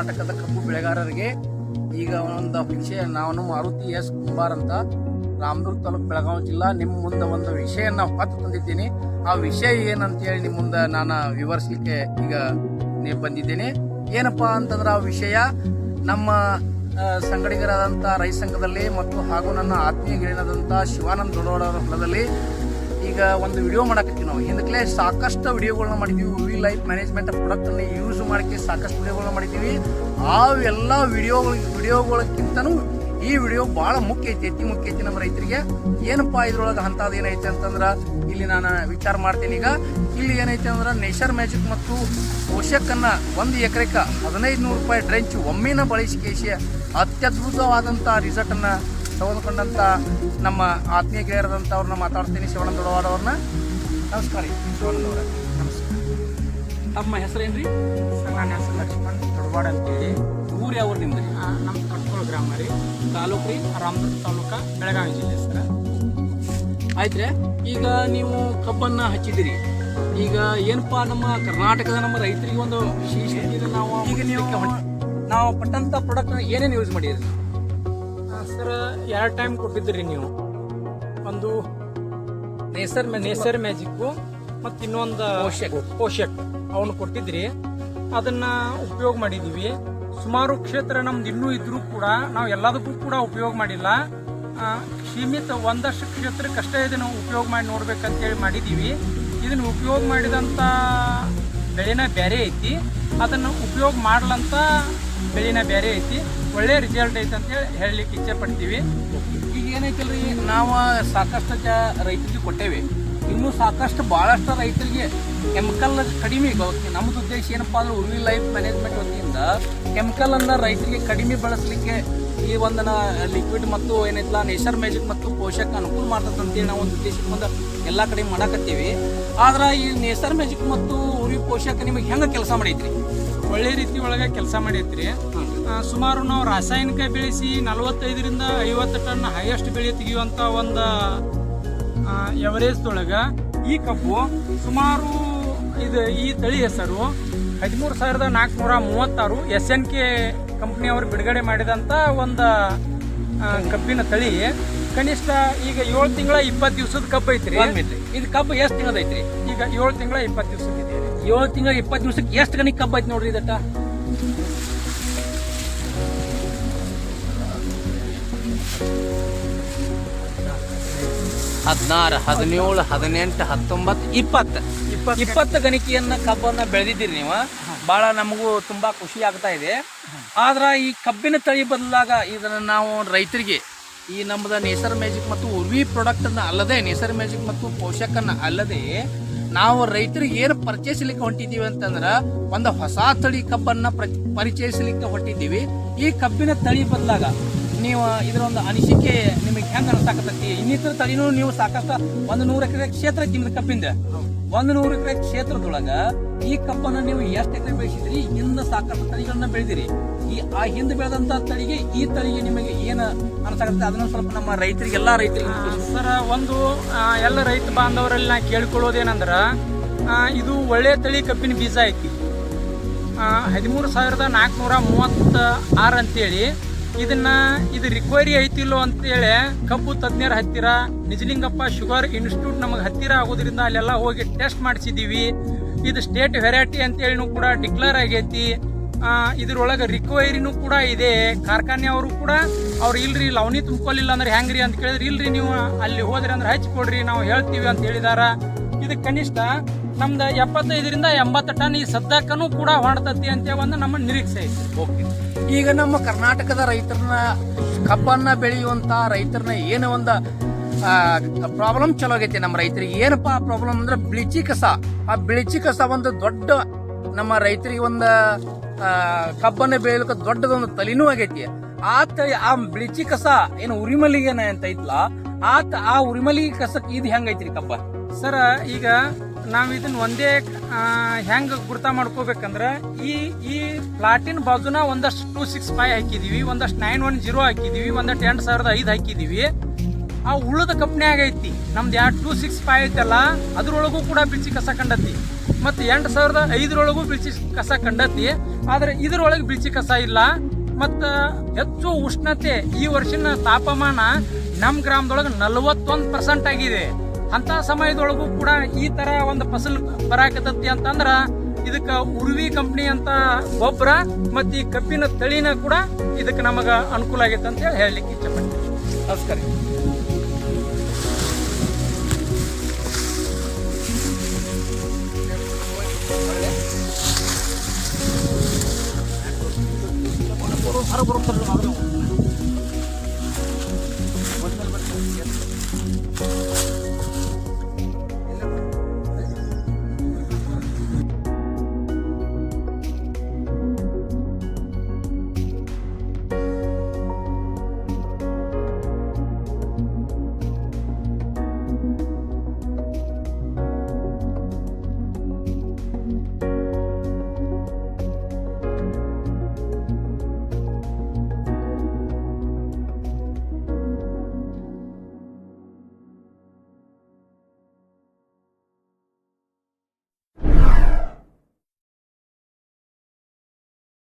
ಕರ್ನಾಟಕದ ಕಬ್ಬು ಬೆಳೆಗಾರರಿಗೆ ಈಗ ಒಂದು ವಿಷಯ ನಾನು ಮಾರುತಿ ಎಸ್ ಕುಂಬಾರ್ ಅಂತ ರಾಮದುರ್ಗ ತಾಲೂಕು ಬೆಳಗಾವಿ ಜಿಲ್ಲಾ ನಿಮ್ಮ ಮುಂದೆ ಒಂದು ವಿಷಯ ಹೊತ್ತು ತಂದಿದ್ದೀನಿ. ಆ ವಿಷಯ ಏನಂತೇಳಿ ನಿಮ್ಮ ಮುಂದೆ ನಾನು ವಿವರಿಸಲಿಕ್ಕೆ ಈಗ ಬಂದಿದ್ದೇನೆ. ಏನಪ್ಪಾ ಅಂತಂದ್ರೆ ಆ ವಿಷಯ ನಮ್ಮ ಸಂಗಡಿಗರಾದಂಥ ರೈತ ಸಂಘದಲ್ಲಿ ಮತ್ತು ಹಾಗೂ ನನ್ನ ಆತ್ಮೀಯ ಗೆಳೆಯನಾದಂಥ ಶಿವಾನಂದ ದೊಡ್ಡವರ ಹೊಲದಲ್ಲಿ ಈಗ ಒಂದು ವಿಡಿಯೋ ಮಾಡಕತ್ತೀವಿ ನಾವು. ಹಿಂದಕ್ಕೆ ಸಾಕಷ್ಟು ವಿಡಿಯೋಗಳನ್ನ ಮಾಡಿದ್ದೀವಿ ವಿ ಲೈಫ್ ಮ್ಯಾನೇಜ್ಮೆಂಟ್ ಪ್ರಾಡಕ್ಟನ್ನು ಯೂಸ್ ಮಾಡಕ್ಕೆ ಸಾಕಷ್ಟು ವಿಡಿಯೋಗಳನ್ನ ಮಾಡಿದ್ದೀವಿ ಆ ಎಲ್ಲ ವಿಡಿಯೋಗಳ ವಿಡಿಯೋಗಳಕ್ಕಿಂತನೂ ಈ ವಿಡಿಯೋ ಭಾಳ ಮುಖ್ಯ ಐತಿ, ಅತಿ ಮುಖ್ಯ ಐತಿ ನಮ್ಮ ರೈತರಿಗೆ. ಏನಪ್ಪಾ ಇದ್ರೊಳಗೆ ಅಂಥದ್ದು ಏನೈತೆ ಅಂತಂದ್ರೆ ಇಲ್ಲಿ ನಾನು ವಿಚಾರ ಮಾಡ್ತೀನಿ ಈಗ. ಇಲ್ಲಿ ಏನೈತೆ ಅಂದ್ರೆ ನೇಚರ್ ಮ್ಯಾಜಿಕ್ ಮತ್ತು ಪೋಷಕನ್ನು ಒಂದು ಎಕರೆಕ ಹದಿನೈದು ನೂರು ರೂಪಾಯಿ ಡ್ರೆಂಚ್ ಒಮ್ಮೆನ ಬಳಸಿಕೇಸಿ ಅತ್ಯದ್ಭುತವಾದಂಥ ರಿಸಲ್ಟ್ ಅನ್ನ ತೆಗೆದುಕೊಂಡಂತ ನಮ್ಮ ಆತ್ಮೀಯ ಗೆಳೆಯರಾದಂಥ ಅವ್ರನ್ನ ಮಾತಾಡ್ತೀನಿ ಶಿವಾನಂದ ದೊಡವಾಡ ಅವ್ರನ್ನ. ನಮಸ್ಕಾರ ರೀ ಶಿವಾನಂದ ಅವರೇ. ನಮಸ್ಕಾರ. ತಮ್ಮ ಹೆಸರೇನ್ರಿ? ಸರ್ ನನ್ನ ಹೆಸರು ಲಕ್ಷ್ಮಣ್ ದೊಡ್ಡವಾಡ ಅಂತೇಳಿ ಊರು ಯಾವ ನಿಮ್ದು ರೀ? ನಮ್ಮ ಕಟ್ಕೋಳ ಗ್ರಾಮ ರೀ. ತಾಲೂಕು ರೀ ರಾಮದುರ್ಗ ತಾಲೂಕ ಬೆಳಗಾವಿ ಜಿಲ್ಲೆ ಸರ್. ಆಯ್ತ್ರೆ ಈಗ ನೀವು ಕಬ್ಬನ್ನು ಹಚ್ಚಿದಿರಿ ಈಗ ಏನಪ್ಪಾ ನಮ್ಮ ಕರ್ನಾಟಕದ ನಮ್ಮ ರೈತರಿಗೆ ಒಂದು ವಿಶೇಷ ನಾವು ಈಗ ನೀವು ನಾವು ಪಟ್ಟಂತ ಪ್ರಾಡಕ್ಟ್ ಏನೇನು ಯೂಸ್ ಮಾಡಿದ್ರಿ? ಸರ್ ಎರಡು ಟೈಮ್ ಕೊಟ್ಟಿದ್ರಿ ನೀವು. ಒಂದು ನೇಸರ್ ನೇಸರ್ ಮ್ಯಾಜಿಕ್ಕು ಮತ್ತು ಇನ್ನೊಂದು ಪೋಷಕ್. ಪೋಷಕ್ ಅವನು ಕೊಟ್ಟಿದ್ರಿ ಅದನ್ನ ಉಪಯೋಗ ಮಾಡಿದೀವಿ ಸುಮಾರು ಕ್ಷೇತ್ರ ನಮ್ದು ಇನ್ನೂ ಇದ್ರೂ ಕೂಡ ನಾವು ಎಲ್ಲದಕ್ಕೂ ಕೂಡ ಉಪಯೋಗ ಮಾಡಿಲ್ಲ. ಸೀಮಿತ ಒಂದಷ್ಟು ಕ್ಷೇತ್ರಕ್ಕಷ್ಟೇ ಇದನ್ನು ಉಪಯೋಗ ಮಾಡಿ ನೋಡ್ಬೇಕಂತೇಳಿ ಮಾಡಿದೀವಿ ಇದನ್ನು ಉಪಯೋಗ ಮಾಡಿದಂಥ ಬೆಳೆನ ಬೇರೆ ಐತಿ. ಅದನ್ನು ಉಪಯೋಗ ಮಾಡ್ಲಂತ ಬೆಳೆನ ಬೇರೆ ಐತಿ. ಒಳ್ಳೆ ರಿಸಲ್ಟ್ ಐತೆ ಅಂತೇಳಿ ಹೇಳಲಿಕ್ಕೆ ಇಚ್ಛೆ ಪಡ್ತೀವಿ ಈಗ ಏನೈತಲ್ರಿ, ನಾವು ಸಾಕಷ್ಟು ಜ ರೈತರಿಗೆ ಕೊಟ್ಟೇವೆ. ಇನ್ನೂ ಸಾಕಷ್ಟು ಭಾಳಷ್ಟು ರೈತರಿಗೆ ಕೆಮಿಕಲ್ ಕಡಿಮೆ ಈಗ ನಮ್ದು ಉದ್ದೇಶ ಏನಪ್ಪಾ ಅಂದ್ರೆ ಉರ್ವಿ ಲೈಫ್ ಮ್ಯಾನೇಜ್ಮೆಂಟ್ ವತಿಯಿಂದ ಕೆಮಿಕಲ್ ಅನ್ನ ರೈತರಿಗೆ ಕಡಿಮೆ ಬಳಸಲಿಕ್ಕೆ ಈ ಒಂದನ್ನ ಲಿಕ್ವಿಡ್ ಮತ್ತು ಏನೈತಲ್ಲ ನೇಚರ್ ಮ್ಯಾಜಿಕ್ ಮತ್ತು ಪೋಷಕ ಅನುಕೂಲ ಮಾಡ್ತದೆ ಅಂತೇಳಿ ನಾವು ಒಂದು ಉದ್ದೇಶಕ್ಕೆ ಮುಂದೆ ಎಲ್ಲ ಕಡೆ ಮಾಡಕತ್ತೀವಿ. ಆದ್ರೆ ಈ ನೇಚರ್ ಮ್ಯಾಜಿಕ್ ಮತ್ತು ಉರಿ ಪೋಷಕ ನಿಮಗೆ ಹೆಂಗೆ ಕೆಲಸ ಮಾಡೈತ್ರಿ? ಒಳ್ಳೆ ರೀತಿ ಒಳಗೆ ಕೆಲಸ ಮಾಡೈತ್ರಿ ಸುಮಾರು ನಾವು ರಾಸಾಯನಿಕ ಬೆಳೆಸಿ ನಲವತ್ತೈದರಿಂದ ಐವತ್ತು ಟನ್ ಹೈಯೆಸ್ಟ್ ಬೆಳೆ ತೆಗೆಯುವಂತ ಒಂದು ಎವರೇಜ್ದೊಳಗೆ ಈ ಕಬ್ಬು ಸುಮಾರು ಇದು ಈ ತಳಿ ಹೆಸರು ಹದಿಮೂರು ಸಾವಿರದ ನಾಲ್ಕುನೂರ ಮೂವತ್ತಾರು ಎಸ್ ಎನ್ ಕೆ ಕಂಪ್ನಿಯವರು ಬಿಡುಗಡೆ ಮಾಡಿದಂಥ ಒಂದು ಕಬ್ಬಿನ ತಳಿ. ಕನಿಷ್ಠ ಈಗ ಏಳು ತಿಂಗಳ ಇಪ್ಪತ್ತು ದಿವಸದ ಕಬ್ಬು ಐತ್ರಿ. ಇದು ಕಬ್ಬು ಎಷ್ಟು ತಿಂಗಳದೈತ್ರಿ ಈಗ ಏಳು ತಿಂಗಳ ಇಪ್ಪತ್ತು ದಿವಸದ ಏಳು ತಿಂಗಳ ಇಪ್ಪತ್ತು ದಿವಸಕ್ಕೆ ಎಷ್ಟು ಗಣಿ ಕಬ್ಬು ಐತಿ ನೋಡ್ರಿ ಇದಕ್ಕ? ಹದಿನಾರು ಹದಿನೇಳು ಹದಿನೆಂಟು ಹತ್ತೊಂಬತ್ತು ಇಪ್ಪತ್ತು. ಇಪ್ಪತ್ತು ಇಪ್ಪತ್ತು ಗಣಿಕೆಯನ್ನ ಕಬ್ಬನ್ನ ಬೆಳೆದಿದ್ದೀರಿ ನೀವು. ಬಹಳ ನಮಗೂ ತುಂಬಾ ಖುಷಿ ಆಗ್ತಾ ಇದೆ. ಆದ್ರ ಈ ಕಬ್ಬಿನ ತಳಿ ಬದಲಾಗ ಇದನ್ನ ನಾವು ರೈತರಿಗೆ ಈ ನಮ್ಮದ ನೇಸರ್ ಮ್ಯಾಜಿಕ್ ಮತ್ತು ಉರ್ವಿ ಪ್ರಾಡಕ್ಟ್ ಅನ್ನ ಅಲ್ಲದೆ ನೇಸರ್ ಮ್ಯಾಜಿಕ್ ಮತ್ತು ಪೋಷಕನ್ನ ಅಲ್ಲದೆ ನಾವು ರೈತರಿಗೆ ಏನು ಪರಿಚಯಿಸಲಿಕ್ಕೆ ಹೊಂಟಿದ್ದೀವಿ ಅಂತಂದ್ರೆ ಒಂದು ಹೊಸ ತಳಿ ಕಬ್ಬನ್ನ ಪ್ರ- ಪರಿಚಯಿಸಲಿಕ್ಕೆ ಹೊಂಟಿದ್ದೀವಿ. ಈ ಕಬ್ಬಿನ ತಳಿ ಬದಲಾಗ ನೀವು ಇದರ ಒಂದು ಅನಿಸಿಕೆ ನಿಮಗೆ ಹೆಂಗ ಅನಿಸಾಕತ್ತೈತಿ ಇನ್ನಿತರ ತಳಿನೂ ನೀವು ಸಾಕಷ್ಟು ಒಂದು ನೂರು ಎಕರೆ ಕ್ಷೇತ್ರ ಐತಿ ಕಪ್ಪಿಂದ. ಕಬ್ಬಿಂದ ಒಂದು ನೂರು ಎಕರೆ ಕ್ಷೇತ್ರದೊಳಗ ಈ ಕಪ್ಪನ್ನ ನೀವು ಎಷ್ಟು ಎಕರೆ ಬೆಳೆಸಿದ್ರಿ? ಹಿಂದ ಸಾಕಷ್ಟು ತಳಿಗಳನ್ನ ಬೆಳೆದಿರಿ. ಈ ಆ ಹಿಂದೆ ಬೆಳೆದಂತ ತಳಿಗೆ ಈ ತಳಿಗೆ ನಿಮಗೆ ಏನ ಅನ್ಸಾಕತ್ತೆ ಅದನ್ನ ಸ್ವಲ್ಪ ನಮ್ಮ ರೈತರಿಗೆ ಎಲ್ಲಾ ರೈತರಿಗೆ ಸರ್ ಒಂದು ಎಲ್ಲ ರೈತ ಬಾಂಧವರಲ್ಲಿ ನಾ ಕೇಳ್ಕೊಳ್ಳೋದೇನಂದ್ರ ಇದು ಒಳ್ಳೆ ತಳಿ ಕಪ್ಪಿನ ಬೀಜ ಐತಿ. ಹದಿಮೂರು ಸಾವಿರದ ನಾಲ್ಕುನೂರ ಮೂವತ್ತ ಆರು ಅಂತೇಳಿ ಇದನ್ನ ಇದು ರಿಕ್ವೈರಿ ಐತಿಲ್ಲೋ ಅಂತೇಳಿ ಕಬ್ಬು ತಜ್ಞರ ಹತ್ತಿರ, ನಿಜಲಿಂಗಪ್ಪ ಶುಗರ್ ಇನ್ಸ್ಟಿಟ್ಯೂಟ್ ನಮಗೆ ಹತ್ತಿರ ಆಗೋದ್ರಿಂದ ಅಲ್ಲೆಲ್ಲ ಹೋಗಿ ಟೆಸ್ಟ್ ಮಾಡಿಸಿದೀವಿ. ಇದು ಸ್ಟೇಟ್ ವೆರೈಟಿ ಅಂತೇಳಿನೂ ಕೂಡ ಡಿಕ್ಲೇರ್ ಆಗೈತಿ. ಇದ್ರೊಳಗೆ ರಿಕ್ವೈರಿನೂ ಕೂಡ ಇದೆ. ಕಾರ್ಖಾನೆ ಅವರು ಕೂಡ, ಅವ್ರು ಇಲ್ರಿ, ಲವಣಿ ತುಂಬ್ಕೊಳ್ಳಿಲ್ಲ ಅಂದ್ರೆ ಹೆಂಗ್ರಿ ಅಂತ ಕೇಳಿದ್ರೆ, ಇಲ್ರಿ ನೀವು ಅಲ್ಲಿ ಹೋದ್ರಿ ಅಂದ್ರೆ ಹಚ್ಕೊಡ್ರಿ, ನಾವು ಹೇಳ್ತೀವಿ ಅಂತ ಹೇಳಿದಾರ. ಇದು ಕನಿಷ್ಠ ನಮ್ದು ಎಪ್ಪತ್ತೈದರಿಂದ ಎಂಬತ್ತು ಟನ್ ಈ ಸದ್ಯಕ್ಕೂ ಕೂಡ ಹೊಣತತಿ ಅಂತ ಒಂದು ನಮ್ಮ ನಿರೀಕ್ಷೆ ಐತಿ. ಓಕೆ. ಈಗ ನಮ್ಮ ಕರ್ನಾಟಕದ ರೈತರನ್ನ ಕಬ್ಬನ್ನ ಬೆಳೆಯುವಂತ ರೈತರನ್ನ ಏನು ಒಂದು ಪ್ರಾಬ್ಲಮ್ ಚಲೋ ಆಗೈತಿ ನಮ್ಮ ರೈತರಿಗೆ. ಏನಪ್ಪಾ ಪ್ರಾಬ್ಲಮ್ ಅಂದ್ರೆ ಬಿಳಿಚಿ ಕಸ. ಆ ಬಿಳಿಚಿ ಕಸ ಒಂದು ದೊಡ್ಡ ನಮ್ಮ ರೈತರಿಗೆ ಒಂದು ಆ, ಕಬ್ಬನ್ನ ಬೆಳೆಯಲಿಕ್ಕೆ ದೊಡ್ಡದೊಂದು ತಲೆನೂ ಆಗೈತಿ. ಆ ತಳಿ ಆ ಬಿಳಿಚಿ ಕಸ ಏನು ಉರಿಮಲಿಗೆ ಅಂತ ಐತ್ಲ ಆತ ಆ ಉರಿಮಲಿ ಕಸಕ್ಕೆ ಇದು ಹೆಂಗೈತ್ರಿ ಕಬ್ಬ? ಸರ ಈಗ ನಾವು ಇದನ್ನ ಒಂದೇ ಹೆಂಗ್ ಗುರ್ತ ಮಾಡ್ಕೋಬೇಕಂದ್ರ ಈ ಈ ಪ್ಲಾಟಿನ್ ಬಾಜುನ ಒಂದಷ್ಟು ಟೂ ಸಿಕ್ಸ್ ಫೈವ್ ಹಾಕಿದೀವಿ, ಒಂದಷ್ಟು ನೈನ್ ಒನ್ ಜೀರೋ ಹಾಕಿದೀವಿ, ಒಂದಷ್ಟು ಎಂಟು ಸಾವಿರದ ಐದು ಹಾಕಿದೀವಿ. ಆ ಉಳಿದ ಕಂಪ್ನಿಯಾಗ ಐತಿ ನಮ್ದು ಎರಡು ಟೂ ಸಿಕ್ಸ್ ಫೈವ್ ಐತಲ್ಲ, ಅದ್ರೊಳಗೂ ಕೂಡ ಬಿಚ್ಚಿ ಕಸ ಕಂಡತಿ. ಮತ್ತು ಎಂಟು ಸಾವಿರದ ಐದರೊಳಗೂ ಬಿಳಿಸಿ ಕಸ ಕಂಡತಿ. ಆದರೆ ಇದರೊಳಗೆ ಬಿಚ್ಚಿ ಕಸ ಇಲ್ಲ. ಮತ್ತು, ಹೆಚ್ಚು ಉಷ್ಣತೆ ಈ ವರ್ಷಿನ ತಾಪಮಾನ ನಮ್ಮ ಗ್ರಾಮದೊಳಗೆ ನಲವತ್ತೊಂದು ಪರ್ಸೆಂಟ್ ಆಗಿದೆ. ಅಂತ ಸಮಯದೊಳಗೂ ಕೂಡ ಈ ತರ ಒಂದು ಫಸಲ್ ಬರಾಕತ್ತತಿ ಅಂತಂದ್ರ ಇದಕ್ಕೆ ಉರ್ವಿ ಕಂಪ್ನಿ ಅಂತ ಗೊಬ್ಬರ ಮತ್ತು ಈ ಕಬ್ಬಿನ ತಳಿನ ಕೂಡ ಇದಕ್ಕೆ ನಮಗ ಅನುಕೂಲ ಆಗೈತೆ ಅಂತ ಹೇಳಿ ಹೇಳಲಿಕ್ಕೆ ಇಷ್ಟಪಡ್ತೀನಿ. ನಮಸ್ಕಾರ ಬರುತ್ತಲ್ಲ